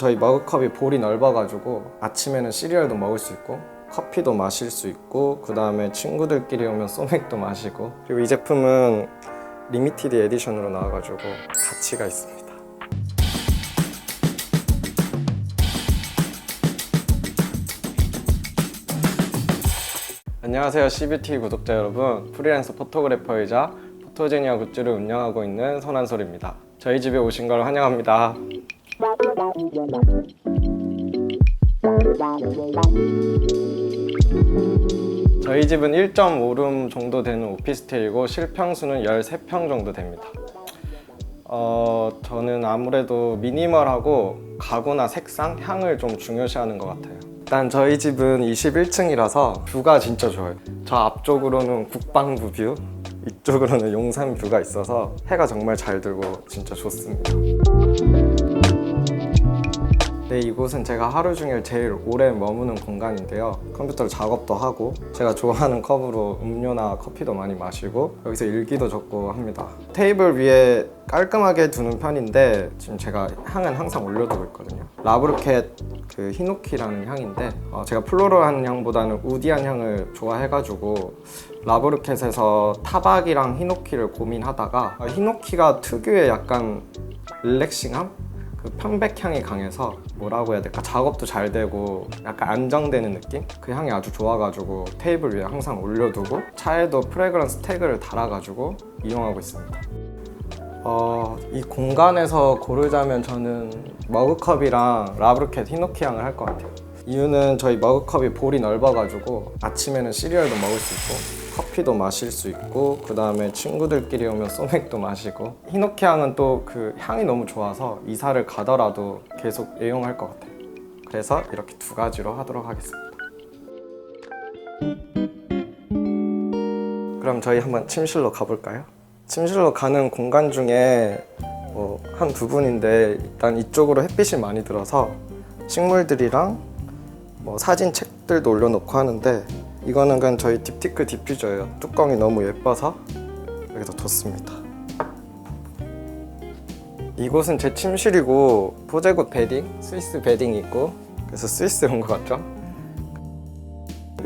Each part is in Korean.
저희 머그컵이 볼이 넓어가지고 아침에는 시리얼도 먹을 수 있고 커피도 마실 수 있고 그 다음에 친구들끼리 오면 소맥도 마시고 그리고 이 제품은 리미티드 에디션으로 나와가지고 가치가 있습니다. 안녕하세요 CBT 구독자 여러분. 프리랜서 포토그래퍼이자 포토제니아 굿즈를 운영하고 있는 손한솔입니다. 저희 집에 오신 걸 환영합니다 저희 집은 1.5룸 정도 되는 오피스텔이고 실평수는 13평 정도 됩니다 어, 저는 아무래도 미니멀하고 가구나 색상, 향을 좀 중요시하는 것 같아요. 일단 저희 집은 21층이라서 뷰가 진짜 좋아요. 저 앞쪽으로는 국방부 뷰, 이쪽으로는 용산 뷰가 있어서 해가 정말 잘 들고 진짜 좋습니다. 네, 이곳은 제가 하루 종일 제일 오래 머무는 공간인데요. 컴퓨터로 작업도 하고 제가 좋아하는 컵으로 음료나 커피도 많이 마시고 여기서 일기도 적고 합니다. 테이블 위에 깔끔하게 두는 편인데 지금 제가 향은 항상 올려두고 있거든요. 라브르켓 그 히노키라는 향인데 어, 제가 플로럴한 향보다는 우디한 향을 좋아해가지고 라브르켓에서 타박이랑 히노키를 고민하다가 어, 히노키가 특유의 약간 릴렉싱함? 그 편백향이 강해서 뭐라고 해야 될까 작업도 잘 되고 약간 안정되는 느낌? 그 향이 아주 좋아가지고 테이블 위에 항상 올려두고 차에도 프레그런스 태그를 달아가지고 이용하고 있습니다. 어, 이 공간에서 고르자면 저는 머그컵이랑 라브르켓 히노키 향을 할 것 같아요. 이유는 저희 머그컵이 볼이 넓어가지고 아침에는 시리얼도 먹을 수 있고 커피도 마실 수 있고 그 다음에 친구들끼리 오면 소맥도 마시고 히노키 향은 또 그 향이 너무 좋아서 이사를 가더라도 계속 애용할 것 같아요. 그래서 이렇게 두 가지로 하도록 하겠습니다. 그럼 저희 한번 침실로 가볼까요? 침실로 가는 공간 중에 뭐 한 부분인데 일단 이쪽으로 햇빛이 많이 들어서 식물들이랑 뭐 사진 책들도 올려놓고 하는데 이거는 그냥 저희 딥티크 디퓨저예요. 뚜껑이 너무 예뻐서 여기다 뒀습니다. 이곳은 제 침실이고 포제굿 베딩, 스위스 베딩이 있고 그래서 스위스 온 것 같죠?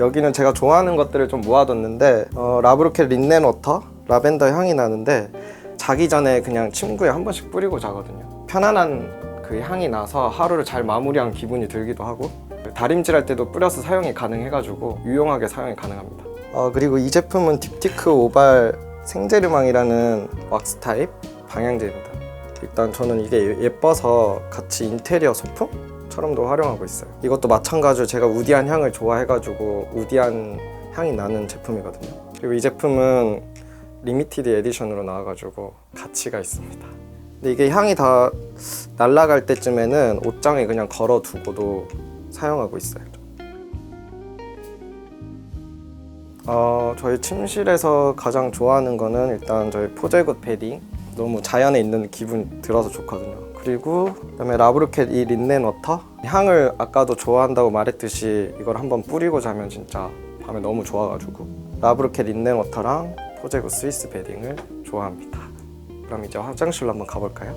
여기는 제가 좋아하는 것들을 좀 모아뒀는데 어, 라브르켓 린넨 워터 라벤더 향이 나는데 자기 전에 그냥 침구에 한 번씩 뿌리고 자거든요. 편안한 그 향이 나서 하루를 잘 마무리한 기분이 들기도 하고 다림질 할 때도 뿌려서 사용이 가능해가지고 유용하게 사용이 가능합니다. 어, 그리고 이 제품은 딥티크 오발 생제르망이라는 왁스 타입 방향제입니다. 일단 저는 이게 예뻐서 같이 인테리어 소품처럼도 활용하고 있어요. 이것도 마찬가지로 제가 우디한 향을 좋아해가지고 우디한 향이 나는 제품이거든요. 그리고 이 제품은 리미티드 에디션으로 나와가지고 가치가 있습니다. 근데 이게 향이 다 날아갈 때쯤에는 옷장에 그냥 걸어두고도 사용하고 있어요. 어, 저희 침실에서 가장 좋아하는 거는 일단 저희 포제굿 패딩 너무 자연에 있는 기분 들어서 좋거든요. 그리고 그다음에 라브르켓 이 린넨 워터 향을 아까도 좋아한다고 말했듯이 이걸 한번 뿌리고 자면 진짜 밤에 너무 좋아가지고 라브르켓 린넨 워터랑 포제굿 스위스 베딩을 좋아합니다. 그럼 이제 화장실로 한번 가볼까요?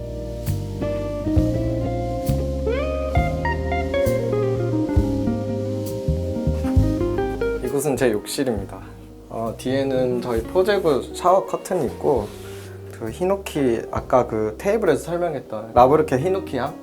이곳은 제 욕실입니다. 어, 뒤에는 저희 포제굿 샤워 커튼이 있고 그 히노키 아까 그 테이블에서 설명했던 라브르케 히노키 향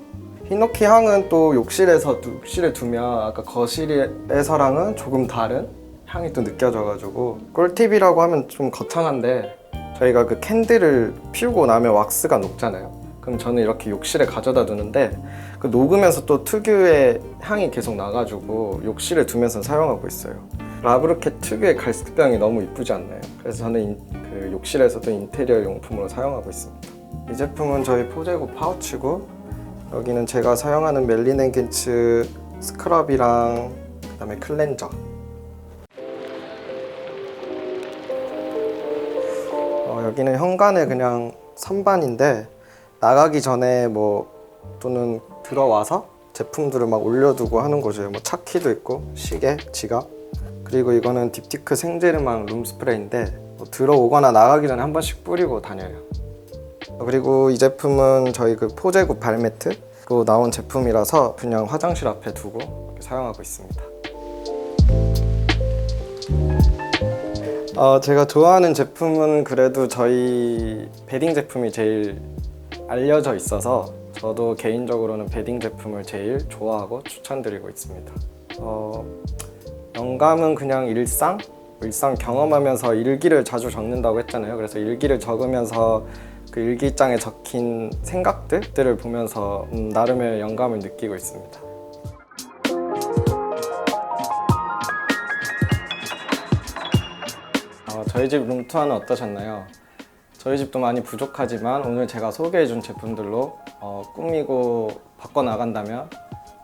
히노키 향은 또 욕실에서 두- 욕실에 두면 아까 거실에서랑은 조금 다른 향이 또 느껴져가지고 꿀팁이라고 하면 좀 거창한데 저희가 그 캔들을 피우고 나면 왁스가 녹잖아요. 그럼 저는 이렇게 욕실에 가져다 두는데 그 녹으면서 또 특유의 향이 계속 나가지고 욕실에 두면서 사용하고 있어요. 라브르켓 특유의 갈색병이 너무 이쁘지 않나요? 그래서 저는 인- 그 욕실에서도 인테리어 용품으로 사용하고 있습니다. 이 제품은 저희 포제고 파우치고 여기는 제가 사용하는 멜린 겐츠 스크럽이랑 그다음에 클렌저. 어, 여기는 현관에 그냥 선반인데 나가기 전에 뭐 또는 들어와서 제품들을 막 올려두고 하는 거죠. 뭐 차키도 있고 시계, 지갑. 그리고 이거는 딥티크 생제르망 룸스프레이인데 뭐 들어오거나 나가기 전에 한 번씩 뿌리고 다녀요. 어, 그리고 이 제품은 저희 그 포제굿 발매트 그또 나온 제품이라서 그냥 화장실 앞에 두고 사용하고 있습니다. 어, 제가 좋아하는 제품은 그래도 저희 베딩 제품이 제일 알려져 있어서 저도 개인적으로는 베딩 제품을 제일 좋아하고 추천드리고 있습니다. 어, 영감은 그냥 일상? 일상 경험하면서 일기를 자주 적는다고 했잖아요. 그래서 일기를 적으면서 그 일기장에 적힌 생각들을 보면서 음, 나름의 영감을 느끼고 있습니다. 어, 저희 집 룸투어는 어떠셨나요? 저희 집도 많이 부족하지만 오늘 제가 소개해준 제품들로 어, 꾸미고 바꿔 나간다면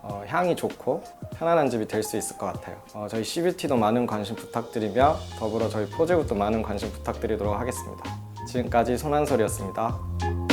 어, 향이 좋고 편안한 집이 될 수 있을 것 같아요. 어, 저희 CBT도 많은 관심 부탁드리며 더불어 저희 포즈굿도 많은 관심 부탁드리도록 하겠습니다. 지금까지 손한솔이었습니다.